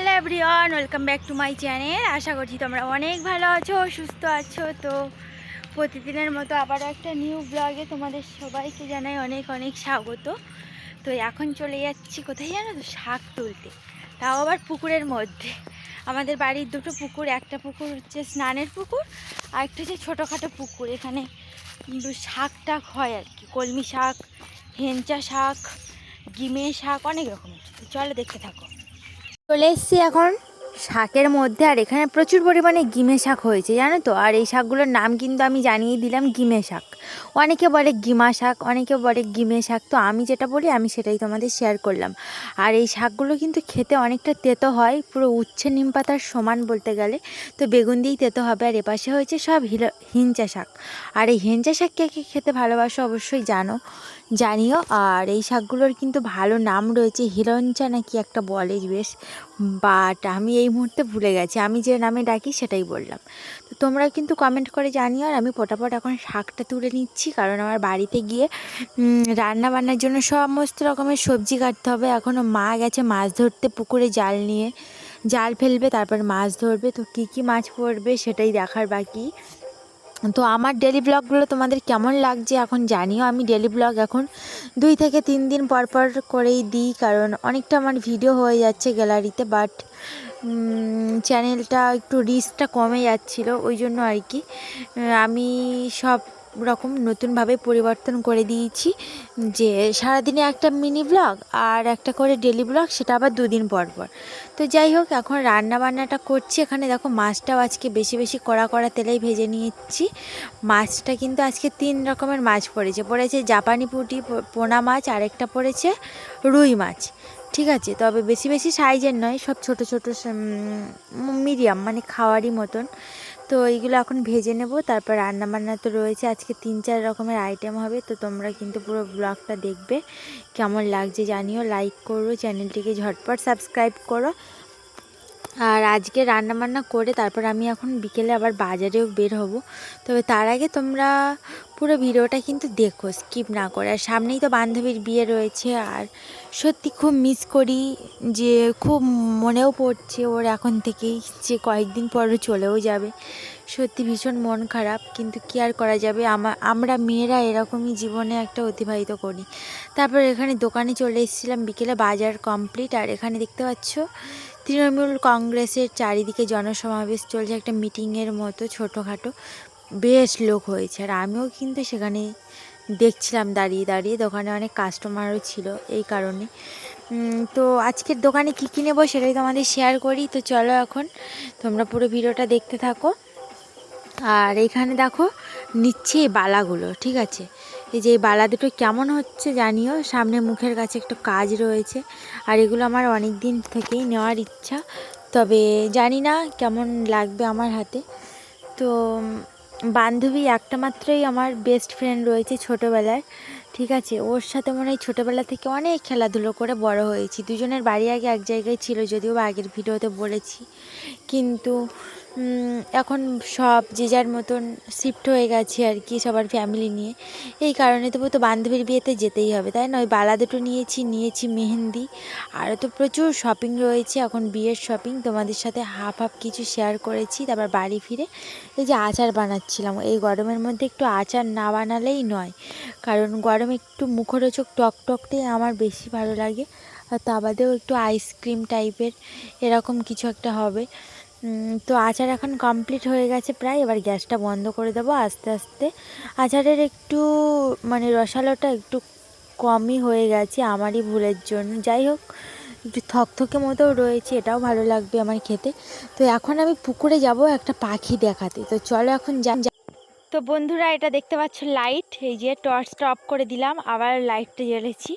Hello everyone, welcome back to my channel. আশা করছি তোমরা অনেক ভালো আছো, সুস্থ আছো। তো প্রতিদিনের মতো আবারও একটা নিউ ব্লগে তোমাদের সবাইকে জানাই অনেক অনেক স্বাগত। তো এখন চলে যাচ্ছি কোথায় জানো তো? শাক তুলতে। তাও আবার পুকুরের মধ্যে। আমাদের বাড়ির দুটো পুকুর, একটা পুকুর হচ্ছে স্নানের পুকুর, আর একটা হচ্ছে ছোটোখাটো পুকুর। এখানে শাক টাক হয় আর কি। কলমি শাক হেঞ্চা শাক, গিমে শাক, অনেক রকমের। চলো দেখতে থাকো। চলে এসেছি এখন। শাকের মধ্যে আর এখানে প্রচুর পরিমাণে গিমে শাক হয়েছে, জানো তো? আর এই শাকগুলোর নাম কিন্তু আমি জানিয়ে দিলাম গিমে শাক। অনেকে বলে গিমা শাক, অনেকে বলে গিমে শাক, তো আমি যেটা বলি আমি সেটাই তোমাদের শেয়ার করলাম। আর এই শাকগুলো কিন্তু খেতে অনেকটা তেতো হয়, পুরো উচ্ছে নিম পাতার সমান বলতে গেলে, তো বেগুন দিয়েই তেতো হবে। আর এপাশে হয়েছে সব হিল- হিঞ্চা শাক। আর এই হিঞ্চা শাক কে কে খেতে ভালোবাসো অবশ্যই জানো, জানিও। আর এই শাকগুলোর কিন্তু ভালো নাম রয়েছে হিরঞ্চা নাকি একটা বলে বেশ, বাট আমি এই মুহূর্তে ভুলে গেছি। আমি যে নামে ডাকি সেটাই বললাম। তো তোমরা কিন্তু কমেন্ট করে জানিও আর আমি পটাপট এখন শাকটা তুলে নিচ্ছি। কারণ আমার বাড়িতে গিয়ে রান্না বান্নার জন্য সমস্ত রকমের সবজি কাটতে হবে। এখনও মা গেছে মাছ ধরতে পুকুরে জাল নিয়ে। জাল ফেলবে, তারপর মাছ ধরবে। তো কী কী মাছ পড়বে সেটাই দেখার বাকি। তো আমার ডেলি ব্লগগুলো তোমাদের কেমন লাগছে এখন জানিও। আমি ডেলি ব্লগ এখন দুই থেকে তিন দিন পর পর করেই দিই, কারণ অনেকটা আমার ভিডিও হয়ে যাচ্ছে গ্যালারিতে বাট চ্যানেলটা একটু রিস্কটা কমে যাচ্ছিল, ওই জন্য আর কি। আমি সব রকম নতুনভাবে পরিবর্তন করে দিয়েছি যে সারাদিনে একটা মিনি ব্লগ আর একটা করে ডেলি ব্লগ সেটা আবার দুদিন পর পর। তো যাই হোক, এখন রান্না বান্নাটা করছি। এখানে দেখো মাছটাও আজকে বেশি বেশি কড়া কড়া তেলেই ভেজে নিচ্ছি মাছটা কিন্তু আজকে তিন রকমের মাছ পড়েছে। পড়েছে জাপানি পুঁটি পোনা মাছ, আরেকটা পড়েছে রুই মাছ। ঠিক আছে? তবে বেশি বেশি সাইজের নয়, সব ছোট ছোট মিডিয়াম মানে খাওয়ারই মতন। তো এইগুলো এখন ভেজে নেব, তারপর রান্না বান্না তো রয়েছে। আজকে তিন চার রকমের আইটেম হবে, তো তোমরা কিন্তু পুরো ব্লগটা দেখবে। কেমন লাগছে জানিও লাইক করো চ্যানেলটিকে ঝটপট সাবস্ক্রাইব করো। আর আজকে রান্নাবান্না করে তারপর আমি এখন বিকেলে আবার বাজারেও বের হব। তবে তার আগে তোমরা পুরো ভিডিওটা কিন্তু দেখো স্কিপ না করে। আর সামনেই তো বান্ধবীর বিয়ে রয়েছে, আর সত্যি খুব মিস করি যে খুব মনেও পড়ছে ওর এখন থেকেই, যে কয়েকদিন পরে চলেও যাবে। সত্যি ভীষণ মন খারাপ, কিন্তু কি আর করা যাবে? আমরা মেয়েরা এরকমই জীবনে একটা অতিবাহিত করি। তারপর এখানে দোকানে চলে এসেছিলাম, বিকেলে বাজার কমপ্লিট আর এখানে দেখতে পাচ্ছ, তৃণমূল কংগ্রেসের চারিদিকে জনসমাবেশ চলছে, একটা মিটিংয়ের মতো ছোটোখাটো। বেশ লোক হয়েছে আর আমিও কিন্তু সেখানে দেখছিলাম দাঁড়িয়ে দাঁড়িয়ে দোকানে অনেক কাস্টমারও ছিল এই কারণে। তো আজকের দোকানে কী কী নেব সেটাই তোমাদের শেয়ার করি। তো চলো এখন তোমরা পুরো ভিডিওটা দেখতে থাকো। আর এখানে দেখো নিচ্ছে এই বালাগুলো, ঠিক আছে? এই যে এই বালা দুটো কেমন হচ্ছে জানিও? সামনে মুখের কাছে একটু কাজ রয়েছে আর এগুলো আমার অনেক দিন থেকেই নেওয়ার ইচ্ছা। তবে জানি না কেমন লাগবে আমার হাতে। তো বান্ধবী একটা মাত্রই আমার বেস্ট ফ্রেন্ড রয়েছে ছোটোবেলার, ঠিক আছে? ওর সাথে মনে হয় ছোটোবেলা থেকে অনেক খেলাধুলো করে বড় হয়েছি। দুজনের বাড়ি আগে এক জায়গায় ছিল, যদিও আগের ভিডিওতে বলেছি। কিন্তু এখন সব যে যার মতন শিফট হয়ে গেছে আর কি সবার ফ্যামিলি নিয়ে। এই কারণে তবু তো বান্ধবীর বিয়েতে যেতেই হবে, তাই না? ওই বালা দুটো নিয়েছি নিয়েছি মেহেন্দি। আরও তো প্রচুর শপিং রয়েছে, এখন বিয়ের শপিং তোমাদের সাথে হাফ হাফ কিছু শেয়ার করেছি, তারপর বাড়ি ফিরে এই যে আচার বানাচ্ছিলাম। এই গরমের মধ্যে একটু আচার না বানালেই নয়, কারণ গরমে একটু মুখরোচক টক টকটাই আমার বেশি ভালো লাগে। আর তা বাদেও একটু আইসক্রিম টাইপের এরকম কিছু একটা হবে। তো আচার এখন কমপ্লিট হয়ে গেছে প্রায়। এবার গ্যাসটা বন্ধ করে দেবো আস্তে আস্তে। আচারের একটু মানে রসালোটা একটু কমই হয়ে গেছে আমারই ভুলের জন্য। যাই হোক, একটু থকথকে মতো রয়েছে, এটাও ভালো লাগবে আমার খেতে। তো এখন আমি পুকুরে যাব একটা পাখি দেখাতে। তো চলো এখন যান তো বন্ধুরা, এটা দেখতে পাচ্ছ লাইট এই যে টর্চটা অফ করে দিলাম, আবার লাইটটা জ্বেলেছি।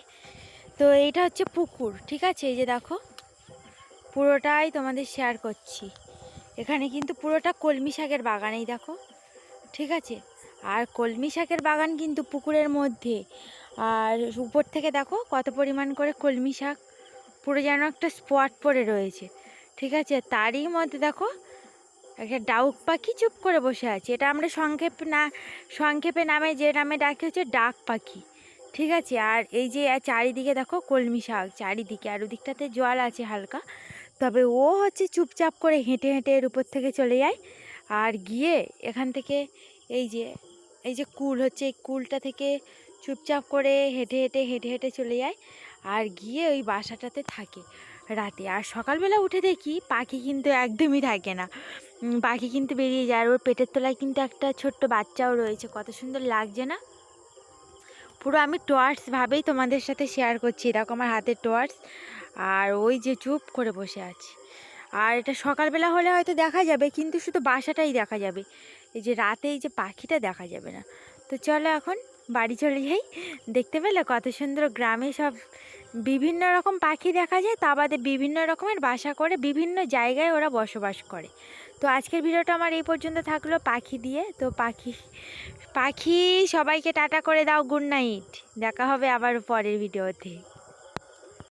তো এইটা হচ্ছে পুকুর, ঠিক আছে? এই যে দেখো, পুরোটাই তোমাদের শেয়ার করছি। এখানে কিন্তু পুরোটা কলমি শাকের বাগান এই দেখো, ঠিক আছে? আর কলমি শাকের বাগান কিন্তু পুকুরের মধ্যে। আর উপর থেকে দেখো কত পরিমাণ করে কলমি শাক, পুরো যেন একটা স্পট পড়ে রয়েছে, ঠিক আছে? তারই মধ্যে দেখো একটা ডাউক পাখি চুপ করে বসে আছে। এটা আমরা সংক্ষেপ না, সংক্ষেপে নামে যে নামে ডাকি হচ্ছে ডাক পাখি, ঠিক আছে? আর এই যে চারিদিকে দেখো কলমি শাক, চারিদিকে। আর ওদিকটাতে জল আছে হালকা। তবে ও হচ্ছে চুপচাপ করে হেঁটে হেঁটে এর উপর থেকে চলে যায়। আর গিয়ে এখান থেকে এই যে এই যে কুল হচ্ছে, এই কুলটা থেকে চুপচাপ করে হেঁটে হেঁটে হেঁটে হেঁটে চলে যায়। আর গিয়ে ওই বাসাটাতে থাকে রাতে। আর সকালবেলা উঠে দেখি পাখি কিন্তু একদমই থাকে না। পাখি কিন্তু বেরিয়ে যায়। আর ওর পেটের তলায় কিন্তু একটা ছোট্ট বাচ্চাও রয়েছে। কত সুন্দর লাগছে না? পুরো আমি টর্চ ভাবেই তোমাদের সাথে শেয়ার করছি। এরকম আমার হাতের টর্চ আর ওই যে চুপ করে বসে আছে। আর এটা সকালবেলা হলে হয়তো দেখা যাবে, কিন্তু শুধু বাসাটাই দেখা যাবে। এই যে রাতে এই যে পাখিটা দেখা যাবে না। তো চলো এখন বাড়ি চলে যাই। দেখতে পেলে কত সুন্দর গ্রামে সব বিভিন্ন রকম পাখি দেখা যায়, তা বাদে বিভিন্ন রকমের বাসা করে বিভিন্ন জায়গায় ওরা বসবাস করে। তো আজকের ভিডিওটা আমার এই পর্যন্ত থাকল পাখি দিয়ে। তো পাখি পাখি সবাইকে টাটা করে দাও, গুড নাইট। দেখা হবে আবার পরের ভিডিওতে।